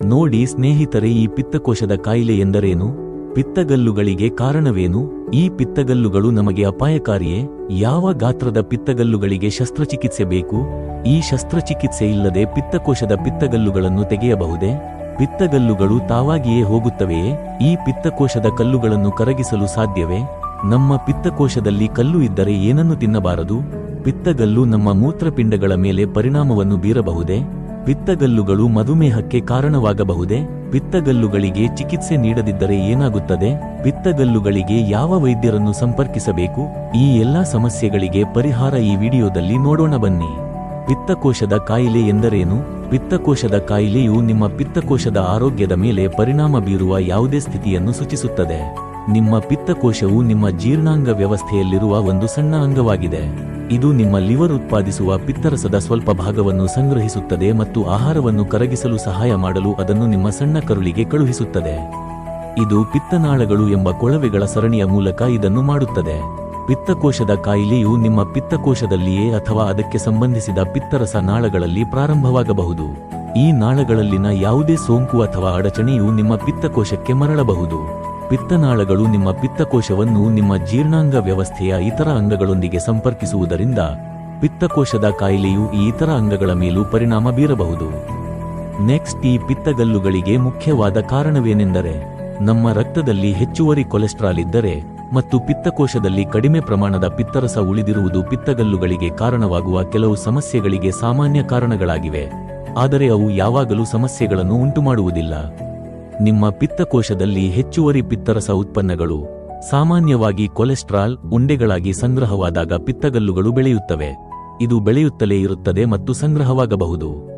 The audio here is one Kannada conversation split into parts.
ನೋಡಿ ಸ್ನೇಹಿತರೆ, ಈ ಪಿತ್ತಕೋಶದ ಕಾಯಿಲೆ ಎಂದರೇನು? ಪಿತ್ತಗಲ್ಲುಗಳಿಗೆ ಕಾರಣವೇನು? ಈ ಪಿತ್ತಗಲ್ಲುಗಳು ನಮಗೆ ಅಪಾಯಕಾರಿಯೇ? ಯಾವ ಗಾತ್ರದ ಪಿತ್ತಗಲ್ಲುಗಳಿಗೆ ಶಸ್ತ್ರಚಿಕಿತ್ಸೆ ಬೇಕು? ಈ ಶಸ್ತ್ರಚಿಕಿತ್ಸೆ ಇಲ್ಲದೆ ಪಿತ್ತಕೋಶದ ಪಿತ್ತಗಲ್ಲುಗಳನ್ನು ತೆಗೆಯಬಹುದೇ? ಪಿತ್ತಗಲ್ಲುಗಳು ತಾವಾಗಿಯೇ ಹೋಗುತ್ತವೆಯೇ? ಈ ಪಿತ್ತಕೋಶದ ಕಲ್ಲುಗಳನ್ನು ಕರಗಿಸಲು ಸಾಧ್ಯವೇ? ನಮ್ಮ ಪಿತ್ತಕೋಶದಲ್ಲಿ ಕಲ್ಲು ಇದ್ದರೆ ಏನನ್ನು ತಿನ್ನಬಾರದು? ಪಿತ್ತಗಲ್ಲು ನಮ್ಮ ಮೂತ್ರಪಿಂಡಗಳ ಮೇಲೆ ಪರಿಣಾಮವನ್ನು ಬೀರಬಹುದೇ? ಪಿತ್ತಗಲ್ಲುಗಳು ಮಧುಮೇಹಕ್ಕೆ ಕಾರಣವಾಗಬಹುದೇ? ಪಿತ್ತಗಲ್ಲುಗಳಿಗೆ ಚಿಕಿತ್ಸೆ ನೀಡದಿದ್ದರೆ ಏನಾಗುತ್ತದೆ? ಪಿತ್ತಗಲ್ಲುಗಳಿಗೆ ಯಾವ ವೈದ್ಯರನ್ನು ಸಂಪರ್ಕಿಸಬೇಕು? ಈ ಎಲ್ಲಾ ಸಮಸ್ಯೆಗಳಿಗೆ ಪರಿಹಾರ ಈ ವಿಡಿಯೋದಲ್ಲಿ ನೋಡೋಣ ಬನ್ನಿ. ಪಿತ್ತಕೋಶದ ಕಾಯಿಲೆ ಎಂದರೇನು? ಪಿತ್ತಕೋಶದ ಕಾಯಿಲೆಯು ನಿಮ್ಮ ಪಿತ್ತಕೋಶದ ಆರೋಗ್ಯದ ಮೇಲೆ ಪರಿಣಾಮ ಬೀರುವ ಯಾವುದೇ ಸ್ಥಿತಿಯನ್ನು ಸೂಚಿಸುತ್ತದೆ. ನಿಮ್ಮ ಪಿತ್ತಕೋಶವು ನಿಮ್ಮ ಜೀರ್ಣಾಂಗ ವ್ಯವಸ್ಥೆಯಲ್ಲಿರುವ ಒಂದು ಸಣ್ಣ ಅಂಗವಾಗಿದೆ. ಇದು ನಿಮ್ಮ ಲಿವರ್ ಉತ್ಪಾದಿಸುವ ಪಿತ್ತರಸದ ಸ್ವಲ್ಪ ಭಾಗವನ್ನು ಸಂಗ್ರಹಿಸುತ್ತದೆ ಮತ್ತು ಆಹಾರವನ್ನು ಕರಗಿಸಲು ಸಹಾಯ ಮಾಡಲು ಅದನ್ನು ನಿಮ್ಮ ಸಣ್ಣ ಕರುಳಿಗೆ ಕಳುಹಿಸುತ್ತದೆ. ಇದು ಪಿತ್ತನಾಳಗಳು ಎಂಬ ಕೊಳವೆಗಳ ಸರಣಿಯ ಮೂಲಕ ಇದನ್ನು ಮಾಡುತ್ತದೆ. ಪಿತ್ತಕೋಶದ ಕಾಯಿಲೆಯು ನಿಮ್ಮ ಪಿತ್ತಕೋಶದಲ್ಲಿಯೇ ಅಥವಾ ಅದಕ್ಕೆ ಸಂಬಂಧಿಸಿದ ಪಿತ್ತರಸ ನಾಳಗಳಲ್ಲಿ ಪ್ರಾರಂಭವಾಗಬಹುದು. ಈ ನಾಳಗಳಲ್ಲಿನ ಯಾವುದೇ ಸೋಂಕು ಅಥವಾ ಅಡಚಣೆಯು ನಿಮ್ಮ ಪಿತ್ತಕೋಶಕ್ಕೆ ಮರಳಬಹುದು. ಪಿತ್ತನಾಳಗಳು ನಿಮ್ಮ ಪಿತ್ತಕೋಶವನ್ನು ನಿಮ್ಮ ಜೀರ್ಣಾಂಗ ವ್ಯವಸ್ಥೆಯ ಇತರ ಅಂಗಗಳೊಂದಿಗೆ ಸಂಪರ್ಕಿಸುವುದರಿಂದ ಪಿತ್ತಕೋಶದ ಕಾಯಿಲೆಯು ಈ ಇತರ ಅಂಗಗಳ ಮೇಲೂ ಪರಿಣಾಮ ಬೀರಬಹುದು. ನೆಕ್ಸ್ಟ್ ಈ ಪಿತ್ತಗಲ್ಲುಗಳಿಗೆ ಮುಖ್ಯವಾದ ಕಾರಣವೇನೆಂದರೆ ನಮ್ಮ ರಕ್ತದಲ್ಲಿ ಹೆಚ್ಚುವರಿ ಕೊಲೆಸ್ಟ್ರಾಲ್ ಇದ್ದರೆ ಮತ್ತು ಪಿತ್ತಕೋಶದಲ್ಲಿ ಕಡಿಮೆ ಪ್ರಮಾಣದ ಪಿತ್ತರಸ ಉಳಿದಿರುವುದು ಪಿತ್ತಗಲ್ಲುಗಳಿಗೆ ಕಾರಣವಾಗುವ ಕೆಲವು ಸಮಸ್ಯೆಗಳಿಗೆ ಸಾಮಾನ್ಯ ಕಾರಣಗಳಾಗಿವೆ. ಆದರೆ ಅವು ಯಾವಾಗಲೂ ಸಮಸ್ಯೆಗಳನ್ನು ಉಂಟುಮಾಡುವುದಿಲ್ಲ. ನಿಮ್ಮ ಪಿತ್ತಕೋಶದಲ್ಲಿ ಹೆಚ್ಚುವರಿ ಪಿತ್ತರಸ ಉತ್ಪನ್ನಗಳು, ಸಾಮಾನ್ಯವಾಗಿ ಕೊಲೆಸ್ಟ್ರಾಲ್ ಉಂಡೆಗಳಾಗಿ ಸಂಗ್ರಹವಾದಾಗ ಪಿತ್ತಗಲ್ಲುಗಳು ಬೆಳೆಯುತ್ತವೆ. ಇದು ಬೆಳೆಯುತ್ತಲೇ ಇರುತ್ತದೆ ಮತ್ತು ಸಂಗ್ರಹವಾಗಬಹುದು.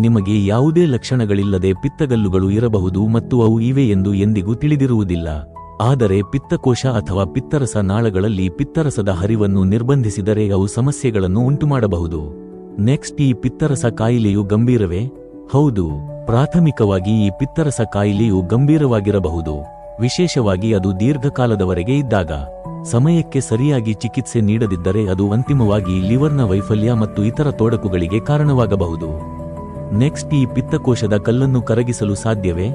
ನಿಮಗೆ ಯಾವುದೇ ಲಕ್ಷಣಗಳಿಲ್ಲದೆ ಪಿತ್ತಗಲ್ಲುಗಳು ಇರಬಹುದು ಮತ್ತು ಅವು ಇವೆ ಎಂದು ಎಂದಿಗೂ ತಿಳಿದಿರುವುದಿಲ್ಲ. ಆದರೆ ಪಿತ್ತಕೋಶ ಅಥವಾ ಪಿತ್ತರಸ ನಾಳಗಳಲ್ಲಿ ಪಿತ್ತರಸದ ಹರಿವನ್ನು ನಿರ್ಬಂಧಿಸಿದರೆ ಅವು ಸಮಸ್ಯೆಗಳನ್ನು ಉಂಟುಮಾಡಬಹುದು. ನೆಕ್ಸ್ಟ್ ಈ ಪಿತ್ತರಸ ಕಾಯಿಲೆಯು ಗಂಭೀರವೇ? ಹೌದು. ಪ್ರಾಥಮಿಕವಾಗಿ ಈ ಪಿತ್ತರಸ ಕಾಯಿಲೆಯು ಗಂಭೀರವಾಗಿರಬಹುದು. ವಿಶೇಷವಾಗಿ ಅದು ದೀರ್ಘಕಾಲದವರೆಗೆ ಇದ್ದಾಗ. ಸಮಯಕ್ಕೆ ಸರಿಯಾಗಿ ಚಿಕಿತ್ಸೆ ನೀಡದಿದ್ದರೆ ಅದು ಅಂತಿಮವಾಗಿ ಲಿವರ್ನ ವೈಫಲ್ಯ ಮತ್ತು ಇತರ ತೊಡಕುಗಳಿಗೆ ಕಾರಣವಾಗಬಹುದು. ನೆಕ್ಸ್ಟ್ ಈ ಪಿತ್ತಕೋಶದ ಕಲ್ಲನ್ನು ಕರಗಿಸಲು ಸಾಧ್ಯವೇ?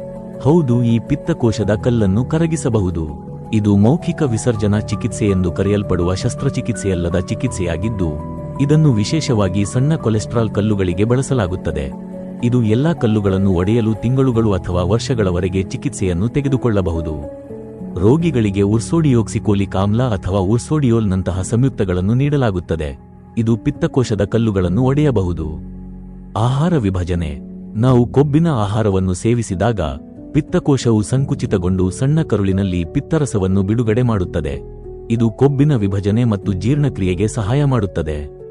ಹೌದು, ಈ ಪಿತ್ತಕೋಶದ ಕಲ್ಲನ್ನು ಕರಗಿಸಬಹುದು. ಇದು ಮೌಖಿಕ ವಿಸರ್ಜನಾ ಚಿಕಿತ್ಸೆ ಎಂದು ಕರೆಯಲ್ಪಡುವ ಶಸ್ತ್ರಚಿಕಿತ್ಸೆಯಲ್ಲದ ಚಿಕಿತ್ಸೆಯಾಗಿದ್ದು, ಇದನ್ನು ವಿಶೇಷವಾಗಿ ಸಣ್ಣ ಕೊಲೆಸ್ಟ್ರಾಲ್ ಕಲ್ಲುಗಳಿಗೆ ಬಳಸಲಾಗುತ್ತದೆ. ಇದು ಎಲ್ಲಾ ಕಲ್ಲುಗಳನ್ನು ಒಡೆಯಲು ತಿಂಗಳುಗಳು ಅಥವಾ ವರ್ಷಗಳವರೆಗೆ ಚಿಕಿತ್ಸೆಯನ್ನು ತೆಗೆದುಕೊಳ್ಳಬಹುದು. ರೋಗಿಗಳಿಗೆ ಉರ್ಸೋಡಿಯೋಕ್ಸಿಕೋಲಿಕ್ ಆಮ್ಲ ಅಥವಾ ಉರ್ಸೋಡಿಯೋಲ್ನಂತಹ ಸಂಯುಕ್ತಗಳನ್ನು ನೀಡಲಾಗುತ್ತದೆ. ಇದು ಪಿತ್ತಕೋಶದ ಕಲ್ಲುಗಳನ್ನು ಒಡೆಯಬಹುದು. ಆಹಾರ ವಿಭಜನೆ. ನಾವು ಕೊಬ್ಬಿನ ಆಹಾರವನ್ನು ಸೇವಿಸಿದಾಗ ಪಿತ್ತಕೋಶವು ಸಂಕುಚಿತಗೊಂಡು ಸಣ್ಣ ಕರುಳಿನಲ್ಲಿ ಪಿತ್ತರಸವನ್ನು ಬಿಡುಗಡೆ ಮಾಡುತ್ತದೆ. ಇದು ಕೊಬ್ಬಿನ ವಿಭಜನೆ ಮತ್ತು ಜೀರ್ಣಕ್ರಿಯೆಗೆ ಸಹಾಯ ಮಾಡುತ್ತದೆ.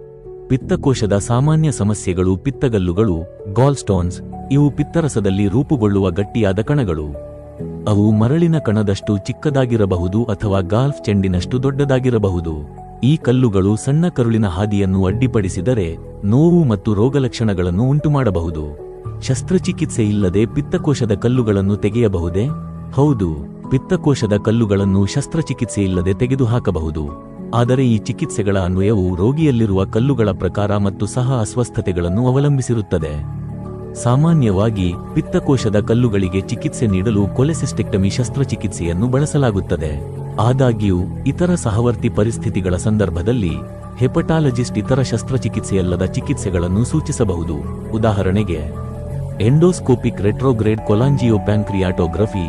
ಪಿತ್ತಕೋಶದ ಸಾಮಾನ್ಯ ಸಮಸ್ಯೆಗಳು ಪಿತ್ತಗಲ್ಲುಗಳು ಗಾಲ್ಸ್ಟೋನ್ಸ್ ಇವು ಪಿತ್ತರಸದಲ್ಲಿ ರೂಪುಗೊಳ್ಳುವ ಗಟ್ಟಿಯಾದ ಕಣಗಳು. ಅವು ಮರಳಿನ ಕಣದಷ್ಟು ಚಿಕ್ಕದಾಗಿರಬಹುದು ಅಥವಾ ಗಾಲ್ಫ್ ಚೆಂಡಿನಷ್ಟು ದೊಡ್ಡದಾಗಿರಬಹುದು. ಈ ಕಲ್ಲುಗಳು ಸಣ್ಣ ಕರುಳಿನ ಹಾದಿಯನ್ನು ಅಡ್ಡಿಪಡಿಸಿದರೆ ನೋವು ಮತ್ತು ರೋಗಲಕ್ಷಣಗಳನ್ನು ಉಂಟುಮಾಡಬಹುದು. ಶಸ್ತ್ರಚಿಕಿತ್ಸೆ ಇಲ್ಲದೆ ಪಿತ್ತಕೋಶದ ಕಲ್ಲುಗಳನ್ನು ತೆಗೆಯಬಹುದೇ? ಹೌದು, ಪಿತ್ತಕೋಶದ ಕಲ್ಲುಗಳನ್ನು ಶಸ್ತ್ರಚಿಕಿತ್ಸೆಯಿಲ್ಲದೆ ತೆಗೆದುಹಾಕಬಹುದು. ಆದರೆ ಈ ಚಿಕಿತ್ಸೆಗಳ ಅನ್ವಯವು ರೋಗಿಯಲ್ಲಿರುವ ಕಲ್ಲುಗಳ ಪ್ರಕಾರ ಮತ್ತು ಸಹ ಅಸ್ವಸ್ಥತೆಗಳನ್ನು ಅವಲಂಬಿಸಿರುತ್ತದೆ. ಸಾಮಾನ್ಯವಾಗಿ, ಪಿತ್ತಕೋಶದ ಕಲ್ಲುಗಳಿಗೆ ಚಿಕಿತ್ಸೆ ನೀಡಲು ಕೊಲೆಸಿಸ್ಟೆಕ್ಟಮಿ ಶಸ್ತ್ರಚಿಕಿತ್ಸೆಯನ್ನು ಬಳಸಲಾಗುತ್ತದೆ. ಆದಾಗ್ಯೂ, ಇತರ ಸಹವರ್ತಿ ಪರಿಸ್ಥಿತಿಗಳ ಸಂದರ್ಭದಲ್ಲಿ, ಹೆಪಟಾಲಜಿಸ್ಟ್ ಇತರ ಶಸ್ತ್ರಚಿಕಿತ್ಸೆಯಲ್ಲದ ಚಿಕಿತ್ಸೆಗಳನ್ನು ಸೂಚಿಸಬಹುದು. ಉದಾಹರಣೆಗೆ, ಎಂಡೋಸ್ಕೋಪಿಕ್ ರೆಟ್ರೋಗ್ರೇಡ್ ಕೊಲಾಂಜಿಯೋಪ್ಯಾಂಕ್ರಿಯಾಟೋಗ್ರಫಿ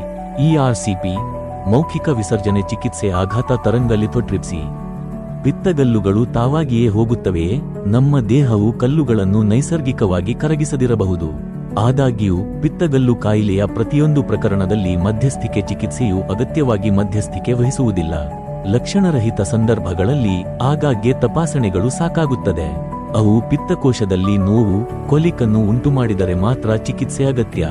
ಇಆರ್ಸಿಪಿ ಮೌಖಿಕ ವಿಸರ್ಜನೆ ಚಿಕಿತ್ಸೆ ಆಘಾತ ತರಂಗ ಪಿತ್ತಗಲ್ಲುಗಳು ತಾವಾಗಿಯೇ ಹೋಗುತ್ತವೆಯೇ? ನಮ್ಮ ದೇಹವು ಕಲ್ಲುಗಳನ್ನು ನೈಸರ್ಗಿಕವಾಗಿ ಕರಗಿಸದಿರಬಹುದು. ಆದಾಗ್ಯೂ ಪಿತ್ತಗಲ್ಲು ಕಾಯಿಲೆಯ ಪ್ರತಿಯೊಂದು ಪ್ರಕರಣದಲ್ಲಿ ಮಧ್ಯಸ್ಥಿಕೆ ಚಿಕಿತ್ಸೆಯು ಅಗತ್ಯವಾಗಿ ಮಧ್ಯಸ್ಥಿಕೆ ವಹಿಸುವುದಿಲ್ಲ. ಲಕ್ಷಣರಹಿತ ಸಂದರ್ಭಗಳಲ್ಲಿ ಆಗಾಗ್ಗೆ ತಪಾಸಣೆಗಳು ಸಾಕಾಗುತ್ತದೆ. ಅವು ಪಿತ್ತಕೋಶದಲ್ಲಿ ನೋವು, ಕೊಲಿಕನ್ನು ಉಂಟುಮಾಡಿದರೆ ಮಾತ್ರ ಚಿಕಿತ್ಸೆ ಅಗತ್ಯ.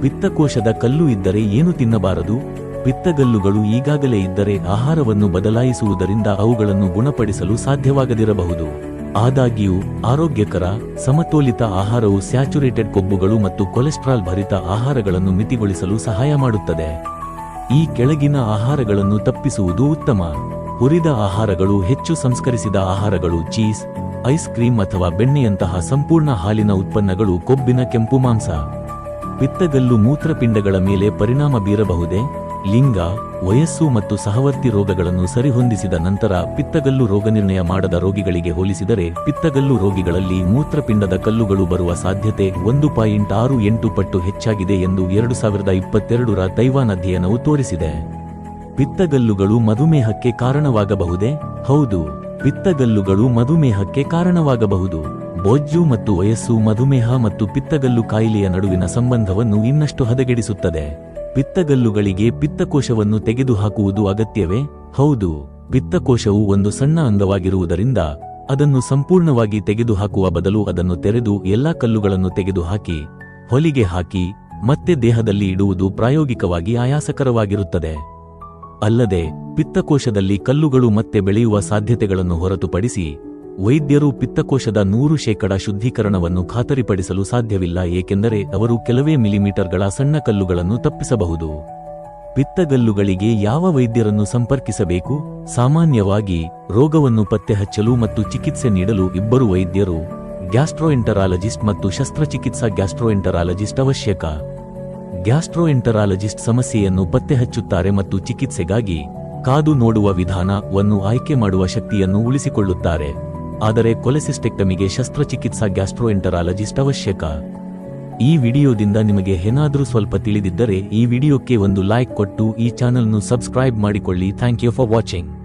ಪಿತ್ತಕೋಶದ ಕಲ್ಲು ಇದ್ದರೆ ಏನು ತಿನ್ನಬಾರದು? ಪಿತ್ತಗಲ್ಲುಗಳು ಈಗಾಗಲೇ ಇದ್ದರೆ ಆಹಾರವನ್ನು ಬದಲಾಯಿಸುವುದರಿಂದ ಅವುಗಳನ್ನು ಗುಣಪಡಿಸಲು ಸಾಧ್ಯವಾಗದಿರಬಹುದು. ಆದಾಗ್ಯೂ, ಆರೋಗ್ಯಕರ, ಸಮತೋಲಿತ ಆಹಾರವು ಸ್ಯಾಚುರೇಟೆಡ್ ಕೊಬ್ಬುಗಳು ಮತ್ತು ಕೊಲೆಸ್ಟ್ರಾಲ್ ಭರಿತ ಆಹಾರಗಳನ್ನು ಮಿತಿಗೊಳಿಸಲು ಸಹಾಯ ಮಾಡುತ್ತದೆ. ಈ ಕೆಳಗಿನ ಆಹಾರಗಳನ್ನು ತಪ್ಪಿಸುವುದು ಉತ್ತಮ. ಹುರಿದ ಆಹಾರಗಳು, ಹೆಚ್ಚು ಸಂಸ್ಕರಿಸಿದ ಆಹಾರಗಳು, ಚೀಸ್, ಐಸ್ ಕ್ರೀಮ್ ಅಥವಾ ಬೆಣ್ಣೆಯಂತಹ ಸಂಪೂರ್ಣ ಹಾಲಿನ ಉತ್ಪನ್ನಗಳು ಕೊಬ್ಬಿನ ಕೆಂಪು ಮಾಂಸ. ಪಿತ್ತಗಲ್ಲು ಮೂತ್ರಪಿಂಡಗಳ ಮೇಲೆ ಪರಿಣಾಮ ಬೀರಬಹುದೇ? ಲಿಂಗ, ವಯಸ್ಸು ಮತ್ತು ಸಹವರ್ತಿ ರೋಗಗಳನ್ನು ಸರಿಹೊಂದಿಸಿದ ನಂತರ ಪಿತ್ತಗಲ್ಲು ರೋಗನಿರ್ಣಯ ಮಾಡದ ರೋಗಿಗಳಿಗೆ ಹೋಲಿಸಿದರೆ ಪಿತ್ತಗಲ್ಲು ರೋಗಿಗಳಲ್ಲಿ ಮೂತ್ರಪಿಂಡದ ಕಲ್ಲುಗಳು ಬರುವ ಸಾಧ್ಯತೆ ಒಂದು ಪಾಯಿಂಟ್ ಆರು ಎಂಟು ಪಟ್ಟು ಹೆಚ್ಚಾಗಿದೆ ಎಂದು ಎರಡು ಸಾವಿರದ ಇಪ್ಪತ್ತೆರಡರ ತೈವಾನ್ ಅಧ್ಯಯನವು ತೋರಿಸಿದೆ. ಪಿತ್ತಗಲ್ಲುಗಳು ಮಧುಮೇಹಕ್ಕೆ ಕಾರಣವಾಗಬಹುದೇ? ಹೌದು. ಪಿತ್ತಗಲ್ಲುಗಳು ಮಧುಮೇಹಕ್ಕೆ ಕಾರಣವಾಗಬಹುದು. ಬೊಜ್ಜು ಮತ್ತು ವಯಸ್ಸು ಮಧುಮೇಹ ಮತ್ತು ಪಿತ್ತಗಲ್ಲು ಕಾಯಿಲೆಯ ನಡುವಿನ ಸಂಬಂಧವನ್ನು ಇನ್ನಷ್ಟು ಹದಗೆಡಿಸುತ್ತದೆ. ಪಿತ್ತಗಲ್ಲುಗಳಿಗೆ ಪಿತ್ತಕೋಶವನ್ನು ತೆಗೆದುಹಾಕುವುದು ಅಗತ್ಯವೇ? ಹೌದು, ಪಿತ್ತಕೋಶವು ಒಂದು ಸಣ್ಣ ಅಂಗವಾಗಿರುವುದರಿಂದ ಅದನ್ನು ಸಂಪೂರ್ಣವಾಗಿ ತೆಗೆದುಹಾಕುವ ಬದಲು ಅದನ್ನು ತೆರೆದು ಎಲ್ಲಾ ಕಲ್ಲುಗಳನ್ನು ತೆಗೆದುಹಾಕಿ, ಹೊಲಿಗೆ ಹಾಕಿ, ಮತ್ತೆ ದೇಹದಲ್ಲಿ ಇಡುವುದು ಪ್ರಾಯೋಗಿಕವಾಗಿ ಆಯಾಸಕರವಾಗಿರುತ್ತದೆ. ಅಲ್ಲದೆ, ಪಿತ್ತಕೋಶದಲ್ಲಿ ಕಲ್ಲುಗಳು ಮತ್ತೆ ಬೆಳೆಯುವ ಸಾಧ್ಯತೆಗಳನ್ನು ಹೊರತುಪಡಿಸಿ ವೈದ್ಯರು ಪಿತ್ತಕೋಶದ ನೂರು ಶೇಕಡ ಶುದ್ಧೀಕರಣವನ್ನು ಖಾತರಿಪಡಿಸಲು ಸಾಧ್ಯವಿಲ್ಲ, ಏಕೆಂದರೆ ಅವರು ಕೆಲವೇ ಮಿಲಿಮೀಟರ್ಗಳ ಸಣ್ಣ ಕಲ್ಲುಗಳನ್ನು ತಪ್ಪಿಸಬಹುದು. ಪಿತ್ತಗಲ್ಲುಗಳಿಗೆ ಯಾವ ವೈದ್ಯರನ್ನು ಸಂಪರ್ಕಿಸಬೇಕು? ಸಾಮಾನ್ಯವಾಗಿ ರೋಗವನ್ನು ಪತ್ತೆಹಚ್ಚಲು ಮತ್ತು ಚಿಕಿತ್ಸೆ ನೀಡಲು ಇಬ್ಬರು ವೈದ್ಯರು, ಗ್ಯಾಸ್ಟ್ರೋಎಂಟರಾಲಜಿಸ್ಟ್ ಮತ್ತು ಶಸ್ತ್ರಚಿಕಿತ್ಸಾ ಗ್ಯಾಸ್ಟ್ರೋಎಂಟರಾಲಜಿಸ್ಟ್ ಅವಶ್ಯಕ. ಗ್ಯಾಸ್ಟ್ರೋಎಂಟರಾಲಜಿಸ್ಟ್ ಸಮಸ್ಯೆಯನ್ನು ಪತ್ತೆಹಚ್ಚುತ್ತಾರೆ ಮತ್ತು ಚಿಕಿತ್ಸೆಗಾಗಿ ಕಾದು ನೋಡುವ ವಿಧಾನವನ್ನು ಆಯ್ಕೆ ಮಾಡುವ ಶಕ್ತಿಯನ್ನು ಉಳಿಸಿಕೊಳ್ಳುತ್ತಾರೆ. ಆದರೆ ಕೊಲೆಸಿಸ್ಟೆಕ್ಟಮಿಗೆ ಶಸ್ತ್ರಚಿಕಿತ್ಸಾ ಗ್ಯಾಸ್ಟ್ರೋಎಂಟರಾಲಜಿಸ್ಟ್ ಅವಶ್ಯಕ. ಈ ವಿಡಿಯೋದಿಂದ ನಿಮಗೆ ಏನಾದರೂ ಸ್ವಲ್ಪ ತಿಳಿದಿದ್ದರೆ ಈ ವಿಡಿಯೋಕ್ಕೆ ಒಂದು ಲೈಕ್ ಕೊಟ್ಟು ಈ ಚಾನಲ್ನ್ನು ಸಬ್ಸ್ಕ್ರೈಬ್ ಮಾಡಿಕೊಳ್ಳಿ. Thank you for watching.